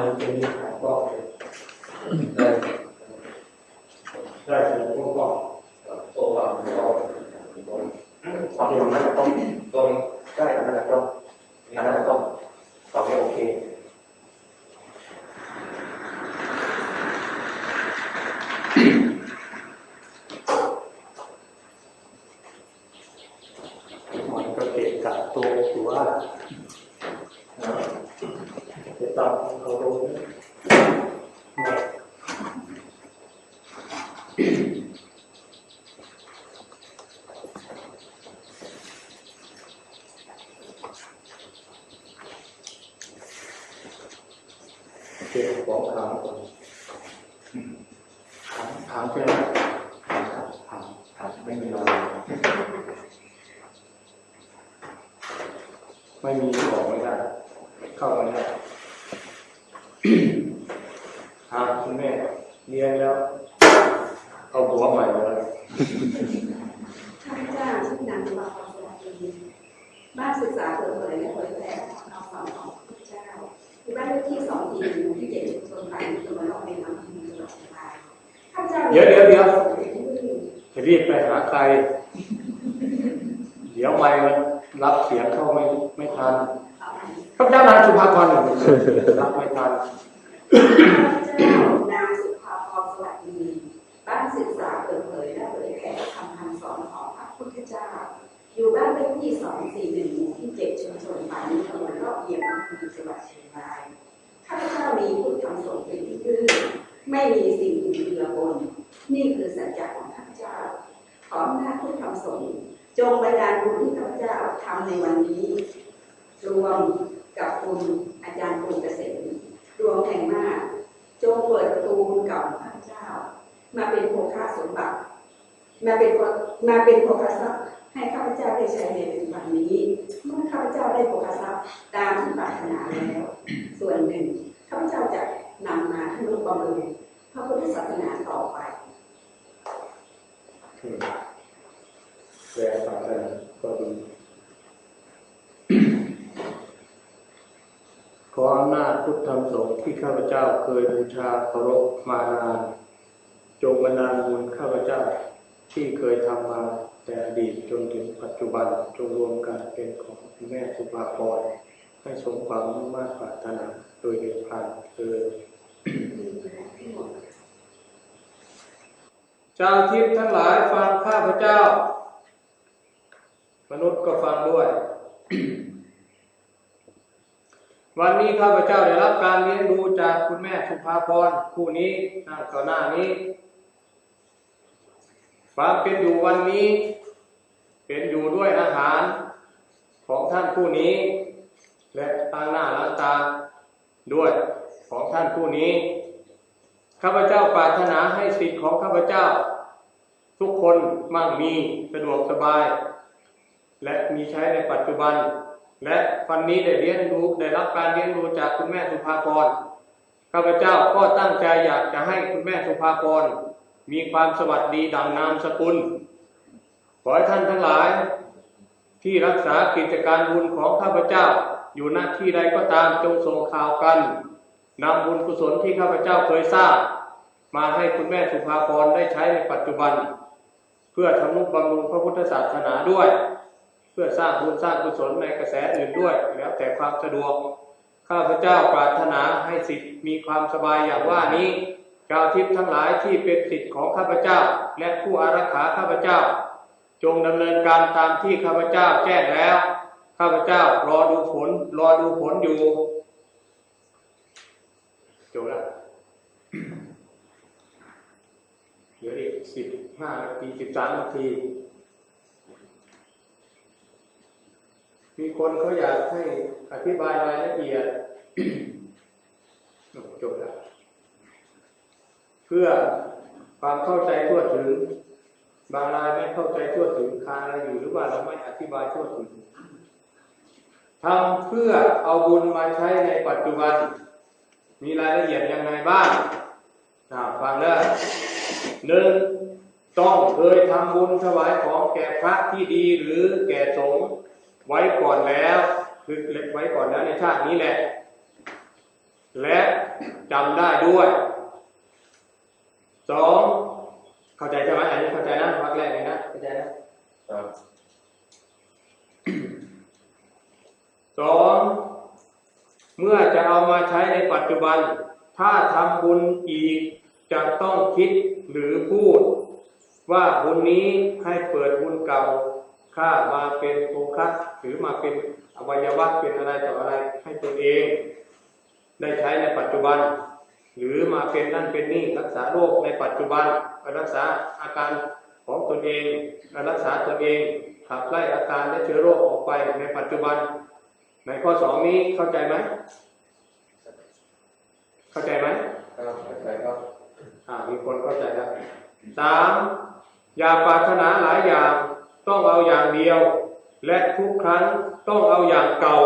มาเป็นนิสัยก็ได้ได้ถึงพวกก็โซ่ฟังก็ความเร็วนั้นต้องตรงได้อันนั้นต้องอันนั้นต้องตอบให้โอเค มันก็เกะกะตัวอยู่ว่าจะต้องเขารู้นะ เก็บของขาวก่อน ถามถามใช่ไหมถามถาม ถามไม่มีเรา ไม่มีออกไม่ได้เข้าไม่ได้ หาคุณแม่เรียนแล้ว เอาหัวใหม่เลย ข้าพเจ้าชื่อนางตุลาภรณ์สวัสดีบ้านศึกษาเปิดเผยและเผยแพร่เอาสอนของพระเจ้าที่บ้านเลขที่สองทีหมู่ที่เจ็ดชุมชนปานตะวันออกเป็นอำเภอเมืองจังหวัดเชียงรายข้าพเจ้า เดี๋ยวเดี๋ยวเดี๋ยวจะรีบไปหาใคร เดี๋ยวไม่มัน รับเสียงเข้าไม่ไม่ทันข้าพเจ้านางสุภาพรหนึ่งรับไม่ทันข้าพเจ้านางสุภาพรสวัสดีบ้านศึกษาเปิดเผยและเผยแพร่คำคำสอนของพระพุทธเจ้า อยู่บ้านเลขที่สองสี่หนึ่งหมู่ที่เจ็ดชุมชนปานตะวันรอบเอียงอำเภอเมืองจังหวัดเชียงรายข้าพเจ้ามีพุทธธรรมสงฆ์เป็นที่พึ่งไม่มีสิ่งอื่นเจือปนนี่คือสัจจะของข้าพเจ้าขออำนาพุทธธรรมสงฆ์ จงบันดาลบุญที่ข้าพเจ้าทำในวันนี้ รวมกับคุณอาจารย์ปุณเกษมรวมแห่งมาก จงเปิดประตูบุญเก่าข้าพเจ้า มาเป็นโภคาสมบัติ มาเป็นมาเป็นโภคาทรัพย์ให้ข้าพเจ้าได้ใช้ในปัจจุบันนี้เมื่อข้าพเจ้าได้โภคาทรัพย์ตามที่ปรารถนาแล้ว ส่วนหนึ่งข้าพเจ้าจะนำมาทนุบำรุงพระพุทธศาสนาต่อไป แปลฟังกันก็ดี ขออำนาจพุทธธรรมสงฆ์ที่ข้าพเจ้าเคยบูชาเคารพมานาน จงบันดาลบุญข้าพเจ้าที่เคยทำมาแต่อดีตจนถึงปัจจุบันจงรวมกันเป็นของแม่สุภาพรให้สมความมุ่งมั่นปรารถนาโดยเด็ดขาดเธอชาวทิพย์ทั้งหลายฟังข้าพเจ้า มนุษย์ก็ฟังด้วย วันนี้ข้าพเจ้าได้รับการเลี้ยงดูจากคุณแม่สุภาพรคู่นี้นั่งต่อหน้านี้ความเป็นอยู่วันนี้ เป็นอยู่ด้วยอาหารของท่านผู้นี้ และตั้งหน้าล้างตาด้วยของท่านผู้นี้ข้าพเจ้าปรารถนาให้สิทธิ์ของข้าพเจ้า ทุกคนมั่งมีสะดวกสบาย และมีใช้ในปัจจุบัน และวันนี้ได้เลี้ยงดูได้รับการเลี้ยงดูจากคุณแม่สุภาพรข้าพเจ้าก็ตั้งใจอยากจะให้คุณแม่สุภาพรมีความสวัสดีดังนามสกุล ขอให้ท่านทั้งหลาย ที่รักษากิจการบุญของข้าพเจ้า อยู่ณที่ใดก็ตามจงส่งข่าวกันนำบุญกุศลที่ข้าพเจ้าเคยสร้างมาให้คุณแม่สุภาพรได้ใช้ในปัจจุบัน เพื่อทำนุบำรุงพระพุทธศาสนาด้วย พื่อสร้างบุญสร้างกุศลในกระแสอื่นด้วย แล้วแต่ความสะดวก ข้าพเจ้าปรารถนาให้สิทธิ์มีความสบายอย่างว่านี้ชาวทิพย์ทั้งหลายที่เป็นสิทธิ์ของข้าพเจ้า และผู้อารักขาข้าพเจ้า จงดำเนินการตามที่ข้าพเจ้าแจ้งแล้ว ข้าพเจ้ารอดูผลรอดูผลอยู่จบแล้วเหลืออีกสิบห้านาทีสิบสามนาที มีคนเขาอยากให้อธิบายรายละเอียดจบแล้วเพื่อความเข้าใจทั่วถึง บางรายไม่เข้าใจทั่วถึงคาอะไรอยู่หรือว่าเราไม่อธิบายทั่วถึงทำเพื่อเอาบุญมาใช้ในปัจจุบัน มีรายละเอียดยังไงบ้างฟังแล้วหนึ่งต้องเคยทำบุญถวายของแก่พระที่ดีหรือแก่สงฆ์ไว้ ก่อนแล้ว คือไว้ก่อนแล้วในชาตินี้แหละ และจำได้ด้วยสองเข้าใจใช่ไหมอันนี้เข้าใจนะวักแรกเลยนะเข้าใจนะครับสองเมื่อจะเอามาใช้ในปัจจุบัน ถ้าทำบุญอีกจะต้องคิดหรือพูด ว่าบุญนี้ให้เปิดบุญเก่า ข้ามาเป็นโภคะหรือมาเป็นอวัยวะเป็นอะไรต่ออะไรให้ตนเอง ได้ใช้ในปัจจุบัน หรือมาเป็นนั่นเป็นนี่รักษาโรคในปัจจุบันรักษาอาการของตนเองรักษาตนเองขับไล่อาการและเชื้อโรคออกไปในปัจจุบัน ในข้อสองนี้เข้าใจไหมเข้าใจไหมครับเข้าใจครับอ่ามีคนเข้าใจแล้วสามอย่าปรารถนาหลายอย่าง ต้องเอาอย่างเดียว และทุกครั้งต้องเอาอย่างเก่า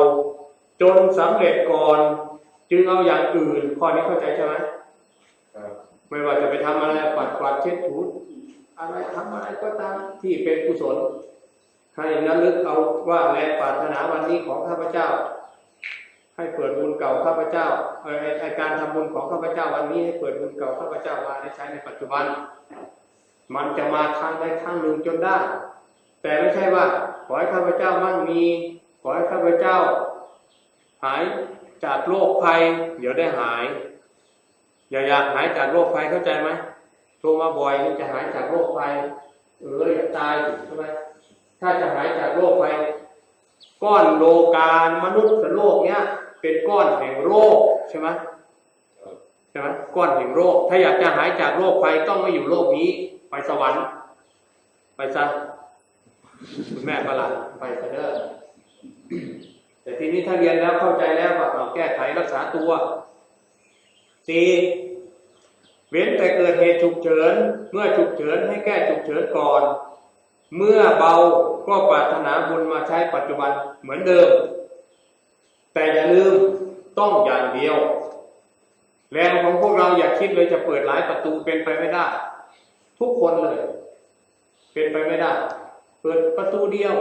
จนสำเร็จก่อน จึงเอาอย่างอื่นข้อนี้เข้าใจใช่ไหมครับไม่ว่าจะไปทำอะไรปัดกวาดเช็ดถูอะไรทำอะไรก็ตามที่เป็นกุศลให้นั้นลึกเอาว่าแรงปรารถนาวันนี้ของข้าพเจ้า ให้เปิดบุญเก่าข้าพเจ้าเออไอ้ไอการทำบุญของข้าพเจ้าวันนี้ให้เปิดบุญเก่าข้าพเจ้ามาได้ใช้ในปัจจุบัน มันจะมาทางใดทางหนึ่งจนได้ แต่ไม่ใช่ว่า ขอให้ข้าพเจ้ามั่งมี ขอให้ข้าพเจ้า หายจากโรคภัย เดี๋ยวได้หาย อย่าอยากหายจากโรคภัยเข้าใจไหมโทรมาบ่อยมันจะหายจากโรคภัยเอออยากตายใช่ไหมถ้าจะหายจากโรคภัยก้อนโลกาลมนุษย์โลกเนี้ยเป็นก้อนแห่งโรคใช่ไหมใช่ไหมก้อนแห่งโรค ถ้าอยากจะหายจากโรคภัยต้องไม่อยู่โลกนี้ ไปสวรรค์ ไปซะ คุณแม่ประหลาดไปซะเด้อแต่ทีนี้ถ้าเรียนแล้วเข้าใจแล้วว่าเราแก้ไขรักษาตัวสี่เว้นแต่เกิดเหตุฉุกเฉิน เมื่อฉุกเฉินให้แก้ฉุกเฉินก่อน เมื่อเบาก็ปรารถนาบุญมาใช้ปัจจุบันเหมือนเดิม แต่อย่าลืมต้องอย่างเดียวแรงของพวกเราอย่าคิดเลยจะเปิดหลายประตูเป็นไปไม่ได้ ทุกคนเลย เป็นไปไม่ได้ เปิดประตูเดียว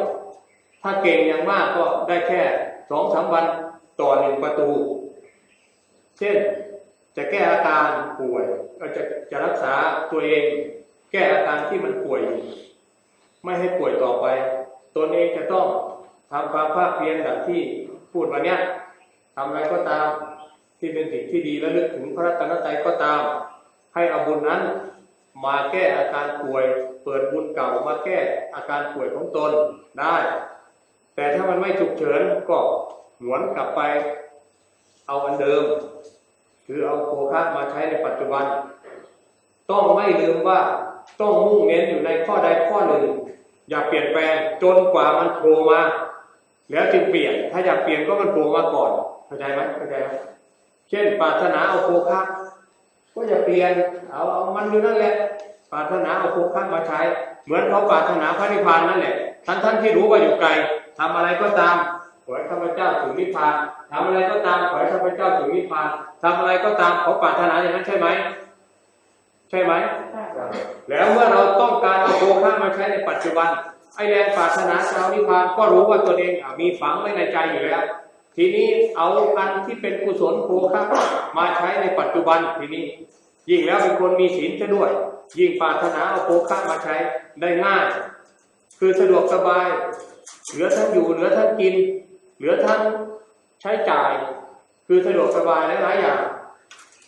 ถ้าเก่งอย่างมากก็ได้แค่สองสามวันต่อหนึ่งประตู เช่นจะแก้อาการป่วยก็จะจะรักษาตัวเอง แก้อาการที่มันป่วยอยู่ไม่ให้ป่วยต่อไปตนเองจะต้องทำความภาคเพียรแบบที่พูดวันเนี้ยทำอะไรก็ตามที่เป็นสิ่งที่ดีและลึกถึงพระรัตนตรัยก็ตาม ให้เอาบุญนั้น มาแก้อาการป่วยเปิดบุญเก่ามาแก้อาการป่วยของตนได้ แต่ถ้ามันไม่ฉุกเฉินก็หวนกลับไปเอาอันเดิม คือเอาโภคะมาใช้ในปัจจุบัน ต้องไม่ลืมว่าต้องมุ่งเน้นอยู่ในข้อใดข้อหนึ่ง อย่าเปลี่ยนแปลงจนกว่ามันโผล่มา แล้วจึงเปลี่ยนถ้าอยากเปลี่ยนก็มันโผล่มาก่อนเข้าใจไหมเข้าใจไหมเช่นปรารถนาเอาโภคะ ก็อย่าเปลี่ยนเอาเอามันอยู่นั่นแหละปรารถนาเอาโภคะมาใช้ เหมือนเขาปรารถนาพระนิพพานนั่นแหละท่านท่านที่รู้ว่าอยู่ไกลทำอะไรก็ตามขอให้ข้าพเจ้าถึงนิพพานทำอะไรก็ตามขอให้ข้าพเจ้าถึงนิพพานทำอะไรก็ตามเขาปรารถนาอย่างนั้นใช่ไหมใช่ไหมครับแล้วเมื่อเราต้องการเอาโภคะมาใช้ในปัจจุบันไอแรงปรารถนาจะเอานิพพานก็รู้ว่าตัวเองมีฝังไว้ในใจอยู่แล้ว ทีนี้เอาอันที่เป็นกุศลโภคะมาใช้ในปัจจุบันทีนี้ ยิ่งแล้วเป็นคนมีศีลจะด้วย ยิ่งปรารถนาเอาโภคะมาใช้ได้ง่าย คือสะดวกสบาย เหลือทั้งอยู่เหลือทั้งกิน เหลือทั้งใช้จ่าย คือสะดวกสบายหลายอย่าง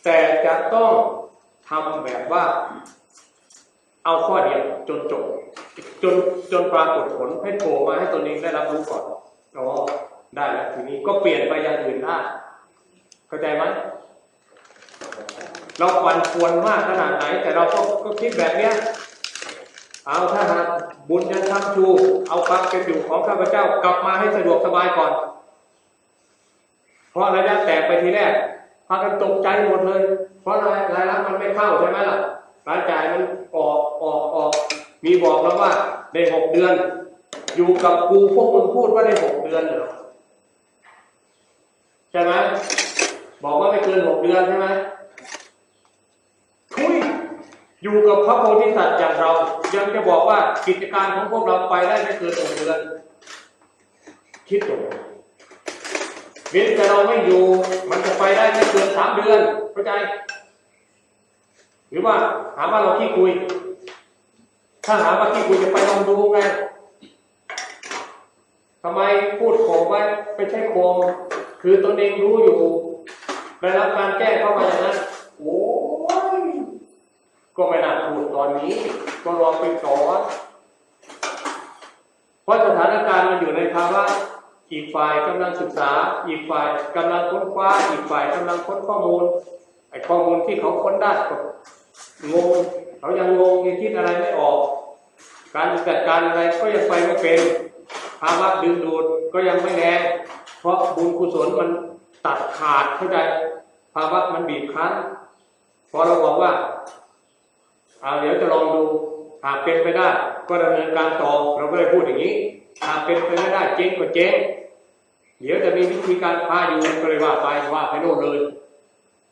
แต่จะต้องทำแบบว่า เอาข้อเดียวจนจบจนจนปรากฏผลให้โผล่มาให้ตนเองได้รับรู้ก่อนอ๋อ ได้แล้วทีนี้ก็เปลี่ยนไปอย่างอื่นได้เข้าใจไหมเราควันควรมากขนาดไหน แต่เราก็ก็คิดแบบเนี้ยเอาถ้าหากบุญยังทำชูเอาความเป็นอยู่ของข้าพเจ้ากลับมาให้สะดวกสบายก่อน เพราะระยะแตกไปทีแรกพากันตกใจหมดเลย เพราะรายรายรับมันไม่เข้าใช่ไหมล่ะรายจ่ายมันออกออกออก มีบอกแล้วว่าได้หกเดือน อยู่กับกูพวกมึงพูดว่าได้หกเดือนเหรอ ช่ไหมบอกว่าไม่เกินหกเดือนใช่ไหมทุยอยู่กับพระโพธิสัตว์อย่างเรา ยังจะบอกว่ากิจการของพวกเราไปได้ไม่เกินหกเดือน คิดดูเว้นแต่เราไม่อยู่ มันจะไปได้ไม่เกินสามเดือนเข้าใจ หรือว่าหาว่าเราขี้คุย ถ้าหาว่าขี้คุยจะไปลองดูไงทำไมพูดโขมไว้ไม่ใช่โขม คือตนเองรู้อยู่ได้รับการแก้เข้ามาอย่างนั้นโอ้ยก็ไม่น่าพูดตอนนี้ ก็รอไปก่อนเพราะสถานการณ์มันอยู่ในภาวะอีกฝ่ายกำลังศึกษา อีกฝ่ายกำลังค้นคว้า อีกฝ่ายกำลังค้นข้อมูลไอ้ข้อมูลที่เขาค้นได้ก็งงเขายังงงยังคิดอะไรไม่ออก การจัดการอะไรก็ยังไปไม่เป็นภาวะดึงดูดก็ยังไม่แรง ราะบุญกุศลมันตัดขาดเข้าใจภาวะมันบีบคั้นพอเราบอกว่าเอาเดี๋ยวจะลองดูหากเป็นไปได้ ก็ดำเนินการต่อเราก็เลยพูดอย่างนี้หากเป็นไปไม่ได้เจ๊งก็เจ๊งเดี๋ยวจะมีวิธีการพาอยู่ก็เลยว่าไปว่าไปโน่นเลย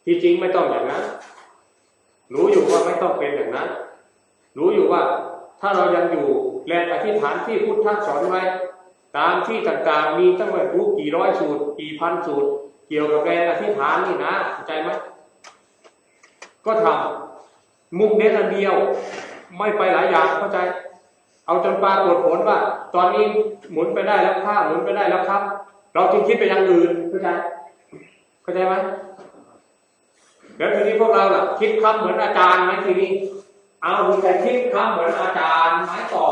ที่จริงไม่ต้องอย่างนั้นรู้อยู่ว่าไม่ต้องเป็นอย่างนั้น รู้อยู่ว่าถ้าเรายังอยู่แรงอธิษฐานที่พุทธสอนไว้ ตามที่ต่างๆ มีตั้งแต่รู้กี่ร้อยสูตร กี่พันสูตร เกี่ยวกับแรงอธิษฐานนี่นะเข้าใจไหมก็ทำมุ่งเน้นอันเดียว ไม่ไปหลายอย่างเข้าใจ เอาจนปรากฏผลว่า ตอนนี้หมุนไปได้แล้วข้าหมุนไปได้แล้วครับ เราจึงคิดไปอย่างอื่นเข้าใจเข้าใจไหมแล้วทีนี้พวกเราล่ะ คิดคำเหมือนอาจารย์ไหมทีนี้ เอาคุณใครคิดคำเหมือนอาจารย์ไหมต่อ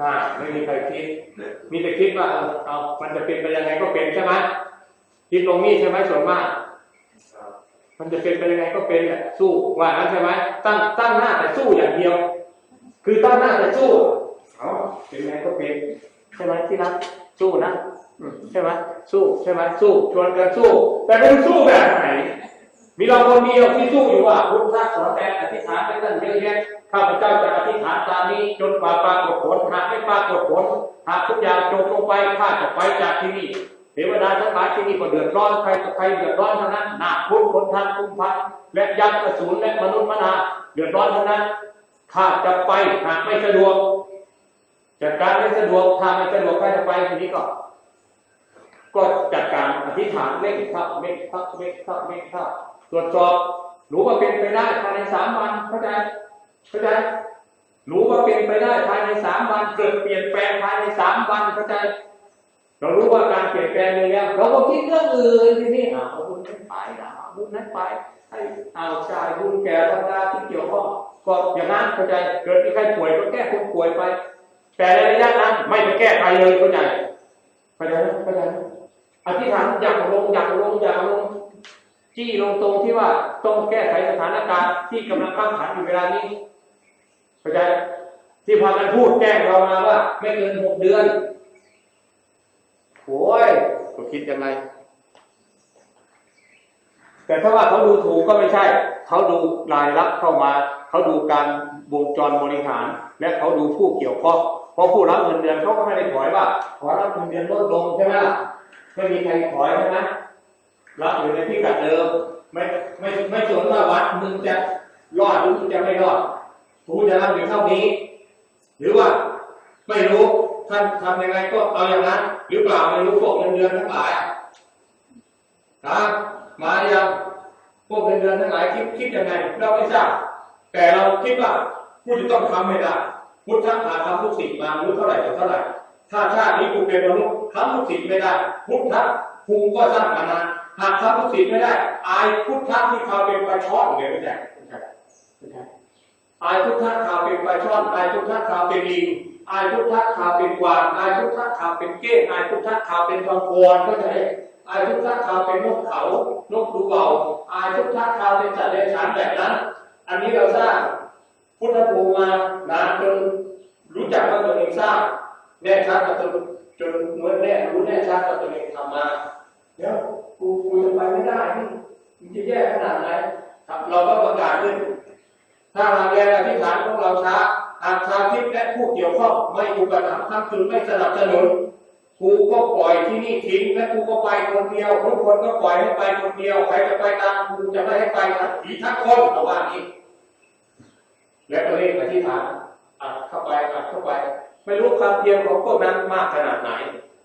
น่าไม่มีใครคิด มีแต่คิดว่าเออเอามันจะเป็นไปยังไงก็เป็นใช่ไหมคิดลงนี่ใช่ไหมส่วนมาก มันจะเป็นไปยังไงก็เป็นแหละสู้ว่างั้นใช่ไหมตั้งตั้งหน้าแต่สู้อย่างเดียว คือตั้งหน้าแต่สู้เอาเป็นไงก็เป็นใช่ไหมที่รักสู้นะใช่ไหมสู้ใช่ไหมสู้ชวนกันสู้ แต่ไม่รู้สู้แบบไหนมีเราคนเดียวที่สู้อยู่ว่าพุทธะสอนแต่อธิษฐานไปตั้งเยอะแยะ ข้าพเจ้าจะอธิษฐานตามนี้จนกว่าปรากฏผลหากไม่ปรากฏผลหากทุกอย่างจบลงไปข้าจะไปจากที่นี่เทวดาทั้งหลายที่นี่ก็เดือดร้อนใครต่อใครเดือดร้อนเทั้งนั้นหนาพุทธคนทันคุมพันและยักษ์อสูรและมนุษย์มนาเดือดร้อนเทั้งนั้นข้าจะไปหากไม่สะดวกจัดการไม่สะดวกถ้าไม่สะดวกข้าจะไปทีนี้ก็ก็จัดการอธิษฐานเม่งทับเม่งทับเม่งทับเม่งทับตรวจสอบรู้ว่าเป็นไปได้ภายในสามวันเข้าใจ เข้าใจรู้ว่าเป็นไปได้ภายในสามวันเกิดเปลี่ยนแปลงภายในสามวันเข้าใจเรารู้ว่าการเปลี่ยนแปลงมีแล้วเราก็คิดเรื่องอื่นทีนี้อ่าเอาบุญนั้นไปนะเอาบุญนั้นไปให้เอาจ่ายบุญแก่บรรดาที่เกี่ยวข้องก็อย่างนั้นเข้าใจเกิดมีใครป่วยก็แก้คนป่วยไป แต่ในระยะนั้นไม่ไปแก้ใครเลยเข้าใจเข้าใจไหมเข้าใจไหมอธิษฐานอยากลงอยากลงอยากลงจี้ลงตรงที่ว่าต้องแก้ไขสถานการณ์ที่กำลังข้ามขันอยู่เวลานี้ เข้าใจที่พากันพูดแจ้งเรามาว่า ไม่เกินหกเดือนโอ้ยก็คิดยังไงแต่ถ้าว่าเขาดูถูกก็ไม่ใช่ เขาดูรายรับเข้ามา เขาดูการวงจรบริหาร และเขาดูผู้เกี่ยวข้องเพราะผู้รับเงินเดือนเขาก็ไม่ได้ถอยว่า ขอรับเงินเดือนลดลงใช่ไหมล่ะไม่มีใครถอยใช่ไหมรับอยู่ในพิกัดเดิม ไม่ไม่ไม่สนว่าวัดมึงจะรอดหรือมึงจะไม่รอด กูจะรับอยู่เท่านี้ หรือว่าไม่รู้ท่านทำยังไงก็เอาอย่างนั้น หรือเปล่าไม่รู้พวกเงินเดือนทั้งหลายนะมาอยังพวกเงินเดือนทั้งหลายคิดคิดยังไงเราไม่ทราบแต่เราคิดว่าผู้จะต้องทำให้ได้พุทธะหาทำทุกสิ่งมารู้เท่าไหร่ต่อเท่าไหร่ ถ้าชาตินี้กูเป็นมนุษย์ทำทุกสิ่งไม่ได้ พุทธะภูมิก็สร้างมานานหากทำทุกสิ่งไม่ได้ อายพุทธะที่เขาเป็นปลาช่อนเลยไม่ใช่ไม่ใช่ไม่ใช่ อายพุทธะข่าวเป็นปลาช่อนอายพุทธะข่าวเป็นลิงอายพุทธะข่าวเป็นกวางอายพุทธะข่าวเป็นเก้งอายพุทธะข่าวเป็นบางกรก็ได้อายพุทธะข่าวเป็นนกเขานกดูเบาอายพุทธะข่าวเป็นสัตว์เลี้ยงฉันแบบนั้น อันนี้เราสร้างพุทธภูมิมานานจนรู้จักว่าตัวเองสร้างแน่ชัดกับตัวจนเมื่อแน่รู้แน่ชัดกับตัวเองทำมาเดี๋ยวกูกูจะไปไม่ได้นี่มันจะแย่ขนาดไหนครับ เราก็ประกาศขึ้น ถ้าหากแรงอธิษฐานของเราช้าหาชาทิพย์และผู้เกี่ยวข้องไม่อุปถัมภ์ทั้งคืนไม่สนับสนุนกูก็ปล่อยที่นี่ทิ้งและกูก็ไปคนเดียวทุกคนก็ปล่อยให้ไปคนเดียวใครจะไปตามกูจะไม่ให้ไปทั้งผีทั้งคนแต่ว่านี้ และก็เรียกอธิษฐานอัดเข้าไปอัดเข้าไป ไม่รู้ความเพียรของพวกนั้นมากขนาดไหน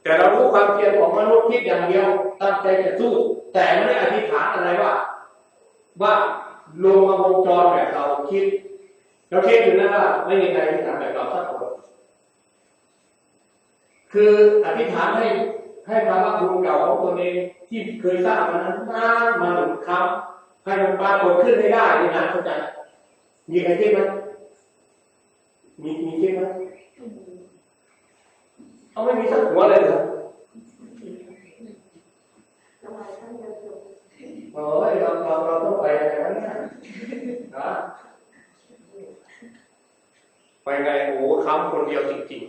แต่เรารู้ความเพียรของมนุษย์คิดอย่างเดียวตั้งใจจะสู้ แต่ไม่ได้อธิษฐานอะไรว่า ว่า ลงมาวงจรแบบเราคิดเราคิดอยู่นะว่าไม่มีใครอธิษฐานแบบเราสักคนคืออธิษฐานให้ให้ภาวะบุญเก่าของตนเองที่เคยสร้างมานั้นนานมาหนุนคำให้มันปรากฏขึ้นให้ได้นี่นะเข้าใจมีใครคิดไหมมีมีคิดไหมเอาไม่มีสักหัวเลยเหรอ ทำไมท่านจะจบ โอ้ยเราเราเราต้องไปอะไรวะเนี่ยนะ ไปไงโอ้ค้ำคนเดียวจริง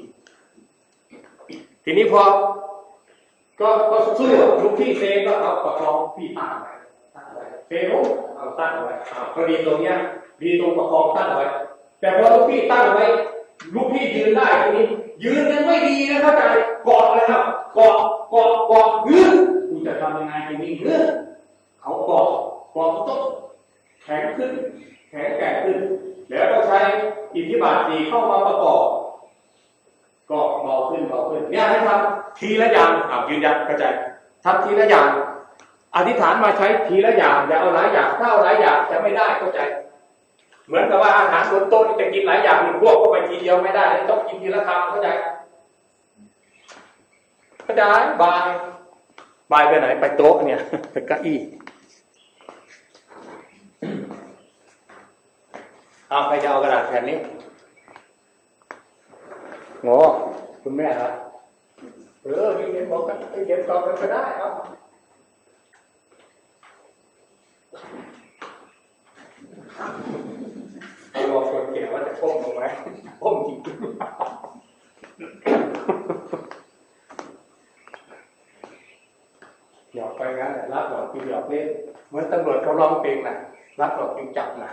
ๆ ทีนี้พอ ก็ก็สู้ลูกพี่เซก็เอาประคองพี่ตั้งไว้เซลุเอาตั้งไว้อ้าวก็ดีตรงเนี้ยดีตรงประคองตั้งไว้ แต่พอลูกพี่ตั้งไว้ ลูกพี่ยืนได้ทีนี้ ยืนยังไม่ดีนะเข้าใจเกาะเลยครับเกาะเกาะเกาะยืนกูจะทำยังไงทีนี้ยืนเขาเกาะเกาะก็ต้องแข็งขึ้น แข็งแกร่งขึ้น แล้วก็ใช้อิทธิบาทสีเข้ามาประกอบ ก็เบาขึ้นเบาขึ้น เนี่ยให้ทำทีละอย่างอ่ายืนยันเข้าใจทำทีละอย่าง อธิษฐานมาใช้ทีละอย่างอย่าเอาหลายอย่างถ้าเอาหลายอย่างจะไม่ได้เข้าใจ เหมือนกับว่าอาหารบนโต๊ะนี่จะกินหลายอย่างหนึ่งพวกก็ไปทีเดียวไม่ได้ ต้องกินทีละคำเข้าใจเข้าใจบายบายไปไหนไปโต๊ะเนี่ยไปเก้าอี้ เอาใครจะเอากระดาษแผ่นนี้โง่คุณแม่ครับเออมีเขียนบอกกันเขียนตอบกันก็ได้ครับเอาบอกคนเขียนว่าจะพ้มลงไหมพ้มจริงหยอกไปงั้นแหละรับหยอกคือหยอกเล่นเหมือนตำรวจเขาร้องเพลงน่ะรับหยอกจึงจับน่ะ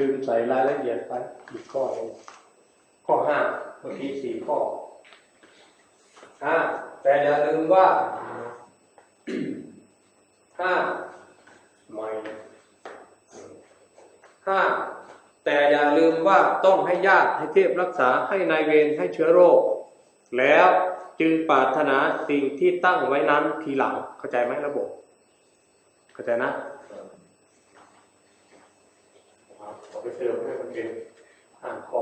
ลืมใส่รายละเอียดไปอีกข้อหนึงข้อห้าเมื่อกี้สี่ข้อห้าแต่อย่าลืมว่าห้าไม่ห้าแต่อย่าลืมว่าต้องให้ญาติให้เทพรักษาให้นายเวรให้เชื้อโรค แล้วจึงปรารถนาสิ่งที่ตั้งไว้นั้นทีหลังเข้าใจไหมระบบเข้าใจนะ ขอไปเติมให้มันเป็นอ่านข้อ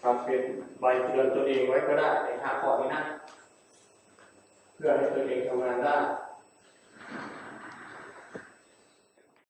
ทำเป็นใบเตือนตัวเองไว้ก็ได้ในหาข้อนี้นะ เพื่อให้ตัวเองทำงานได้